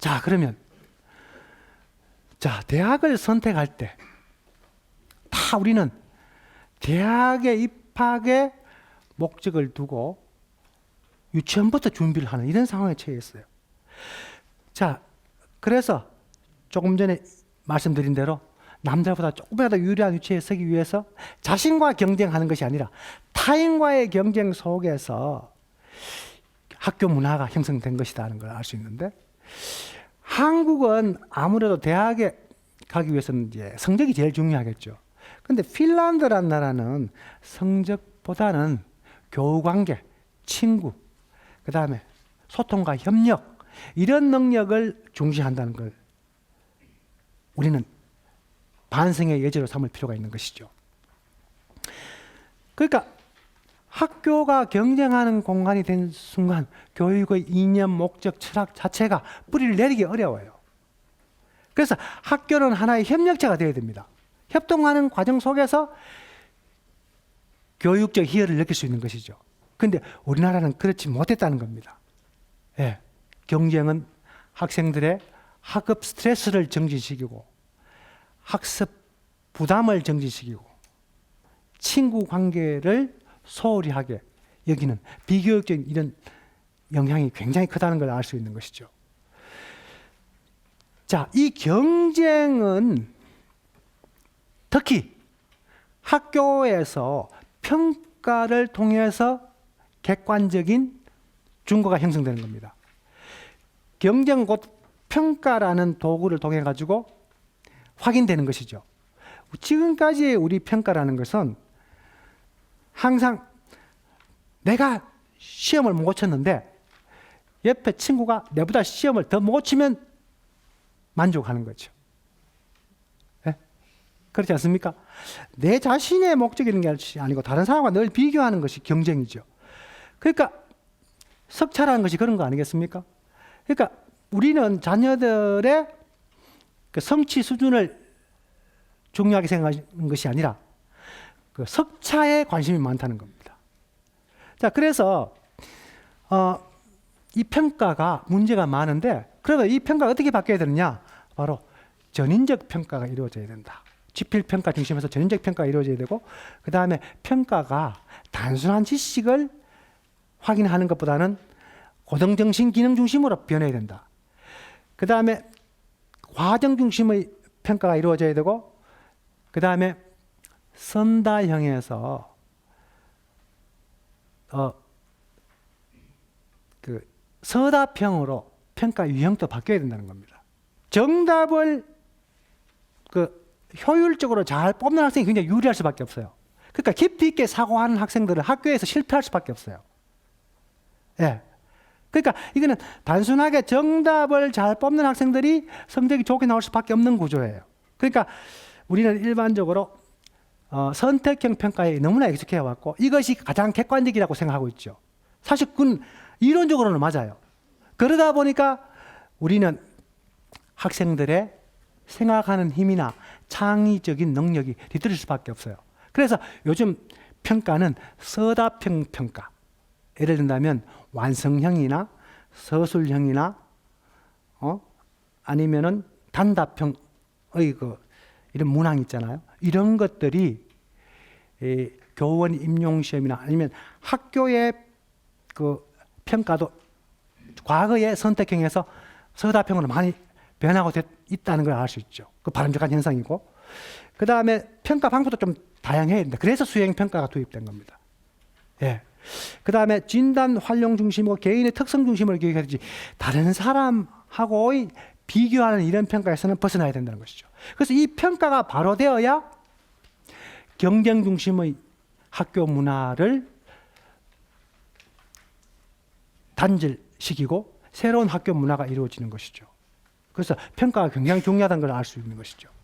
자, 그러면 자, 대학을 선택할 때 다 우리는 대학에 입학의 목적을 두고 유치원부터 준비를 하는 이런 상황에 처해 있어요. 자, 그래서 조금 전에 말씀드린 대로 남들보다 조금이라도 유리한 위치에 서기 위해서 자신과 경쟁하는 것이 아니라 타인과의 경쟁 속에서 학교 문화가 형성된 것이라는 걸 알 수 있는데 한국은 아무래도 대학에 가기 위해서는 이제 성적이 제일 중요하겠죠. 근데 핀란드란 나라는 성적보다는 교우 관계, 친구, 그 다음에 소통과 협력, 이런 능력을 중시한다는 걸 우리는 반성의 예제로 삼을 필요가 있는 것이죠. 그러니까 학교가 경쟁하는 공간이 된 순간 교육의 이념, 목적, 철학 자체가 뿌리를 내리기 어려워요. 그래서 학교는 하나의 협력체가 되어야 됩니다. 협동하는 과정 속에서 교육적 희열을 느낄 수 있는 것이죠. 근데 우리나라는 그렇지 못했다는 겁니다. 예. 경쟁은 학생들의 학업 스트레스를 정지시키고 학습 부담을 정지시키고 친구 관계를 소홀히 하게 여기는 비교육적인 이런 영향이 굉장히 크다는 걸 알 수 있는 것이죠. 자, 이 경쟁은 특히 학교에서 평가를 통해서 객관적인 증거가 형성되는 겁니다. 경쟁 곧 평가라는 도구를 통해 가지고 확인되는 것이죠. 지금까지의 우리 평가라는 것은 항상 내가 시험을 못 쳤는데 옆에 친구가 내보다 시험을 더못 치면 만족하는 거죠. 예? 그렇지 않습니까? 내 자신의 목적이 있는 게 아니고 다른 사람과 늘 비교하는 것이 경쟁이죠. 그러니까 석차라는 것이 그런 거 아니겠습니까? 그러니까 우리는 자녀들의 그 성취 수준을 중요하게 생각하는 것이 아니라 그 석차에 관심이 많다는 겁니다. 자, 그래서 어, 이 평가가 문제가 많은데 그러면 이 평가가 어떻게 바뀌어야 되느냐? 바로 전인적 평가가 이루어져야 된다. 지필 평가 중심에서 전인적 평가가 이루어져야 되고 그 다음에 평가가 단순한 지식을 확인하는 것보다는 고등 정신 기능 중심으로 변해야 된다. 그 다음에 과정 중심의 평가가 이루어져야 되고 그 다음에 선다형에서 어, 그 서답형으로 평가 유형도 바뀌어야 된다는 겁니다. 정답을 그 효율적으로 잘 뽑는 학생이 굉장히 유리할 수밖에 없어요. 그러니까 깊이 있게 사고하는 학생들은 학교에서 실패할 수밖에 없어요. 예. 그러니까 이거는 단순하게 정답을 잘 뽑는 학생들이 성적이 좋게 나올 수밖에 없는 구조예요. 그러니까 우리는 일반적으로 어, 선택형 평가에 너무나 익숙해 왔고 이것이 가장 객관적이라고 생각하고 있죠. 사실 그건 이론적으로는 맞아요. 그러다 보니까 우리는 학생들의 생각하는 힘이나 창의적인 능력이 뒤떨어질 수밖에 없어요. 그래서 요즘 평가는 서답형 평가. 예를 든다면 완성형이나 서술형이나 어 아니면은 단답형의 그 이런 문항 있잖아요. 이런 것들이 이 교원 임용 시험이나 아니면 학교의 그 평가도 과거의 선택형에서 서답형으로 많이 변하고 됐, 있다는 걸 알 수 있죠. 그 바람직한 현상이고 그 다음에 평가 방법도 좀 다양해야 된다. 그래서 수행 평가가 도입된 겁니다. 예. 그 다음에 진단 활용 중심이고 개인의 특성 중심으로 기억해야 되지 다른 사람하고의 비교하는 이런 평가에서는 벗어나야 된다는 것이죠. 그래서 이 평가가 바로 되어야 경쟁 중심의 학교 문화를 단절시키고 새로운 학교 문화가 이루어지는 것이죠. 그래서 평가가 굉장히 중요하다는 걸 알 수 있는 것이죠.